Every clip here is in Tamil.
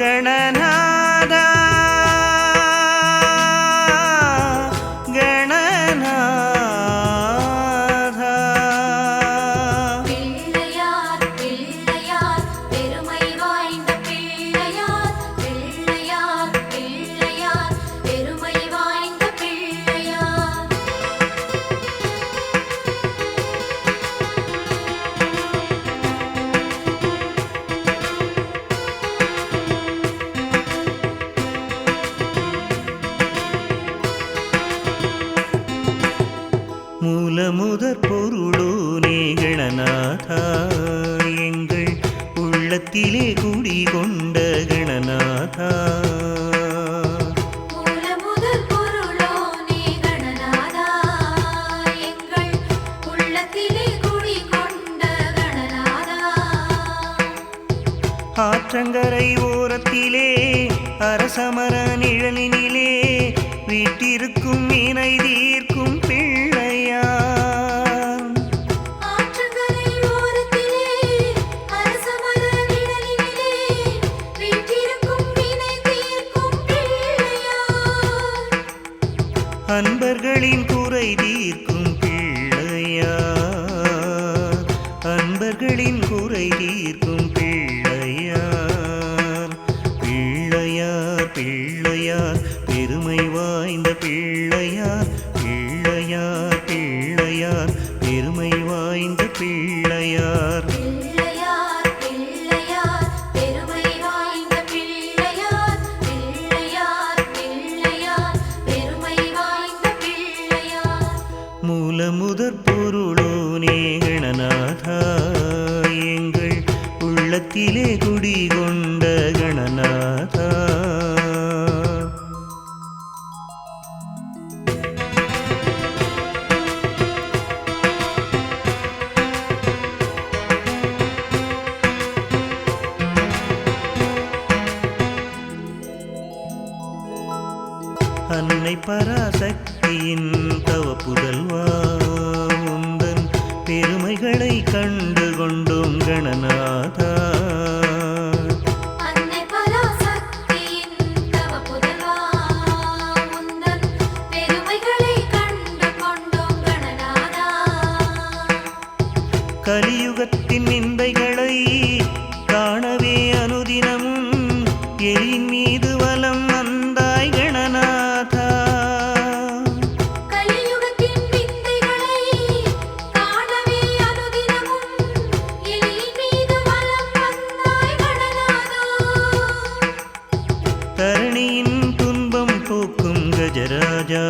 ಗಣನಾದ முதற் பொருளோனே கணநாதா. எங்கள் உள்ளத்திலே குடிகொண்ட கணநாதா. ஆற்றங்கரை ஓரத்திலே அரசமர நிழலினிலே வீட்டிருக்கும் மீனை தீர்க்கும் தீர்க்கும் பிள்ளையா? அன்பர்களின் குறை தீர்க்கும் பிள்ளையார் பிள்ளையார் பிள்ளையார் பெருமை வாய்ந்த பிள்ளை. அன்னை பராசக்தியின் தவ புதல்வா உந்தன் பெருமைகளை கண்டு கொண்டோம் கணநாதா. கலியுகத்தின் நிந்தைகளை காணவே அனுதினமும் ராஜா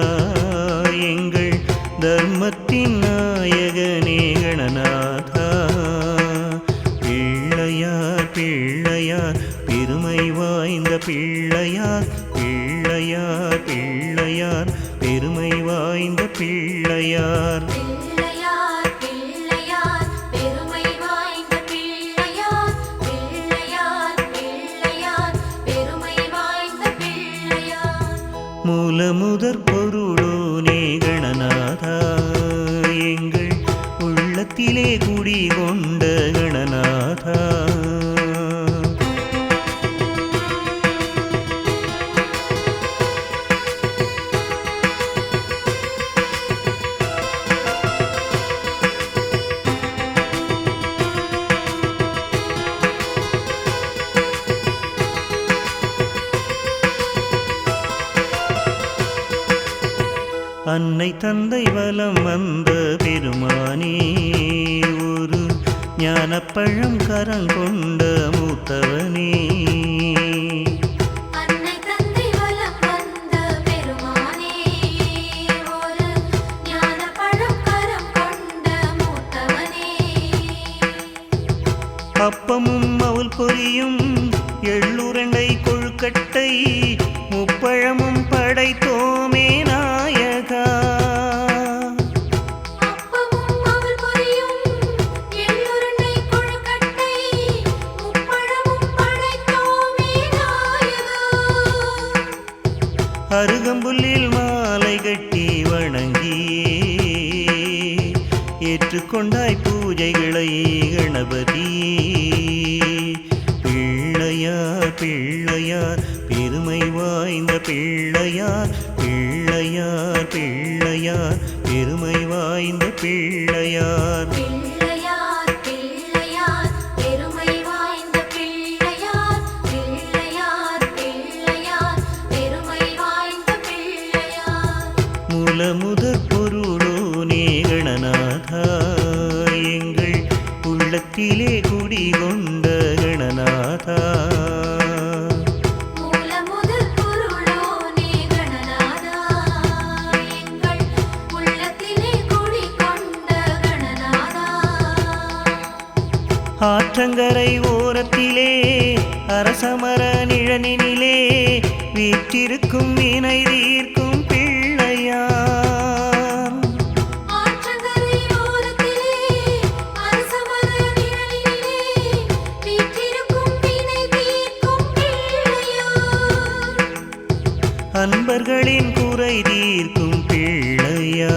எங்கள் தர்மத்தின் நாயகனே கணநாதா. பிள்ளையார் பிள்ளையார் பெருமை வாய்ந்த பிள்ளையார் பிள்ளையார் பிள்ளையார் பெருமை வாய்ந்த பிள்ளையார் பிள்ளையார். மூலமுதற் மூல முதற் பொருளோனே கணநாதா எங்கள் உள்ளத்திலே குடிகொண்ட கணநாதா. அன்னை தந்தை வலம் வந்த பெருமானே ஒரு ஞானப்பழம் கரங்கொண்ட மூத்தவனே. அப்பமும் அவள் பொரியும் எள்ளுரண்டை கொழுக்கட்டை அருகம்புல்லில் மாலை கட்டி வணங்கியே. ஏற்றுக்கொண்டாய் பூஜைகளை கணபதியே பிள்ளையார் பிள்ளையார் பெருமை வாய்ந்த பிள்ளையார் பிள்ளையார் பிள்ளையார் பெருமை வாய்ந்த பிள்ளையார் பிள்ளையார் மூலமுதற் பொருளோனே கணநாதா எங்கள் உள்ளத்திலே குடிகொண்ட கணநாதா. மூலமுதற் பொருளோனே கணநாதா எங்கள் உள்ளத்திலே குடிகொண்ட கணநாதா. ஆற்றங்கரை ஓரத்திலே அரசமர நிழனினிலே வீற்றிருக்கும் வினை தீர்க்கும் அன்பர்களின் குறை தீர்க்கும் பிள்ளையா?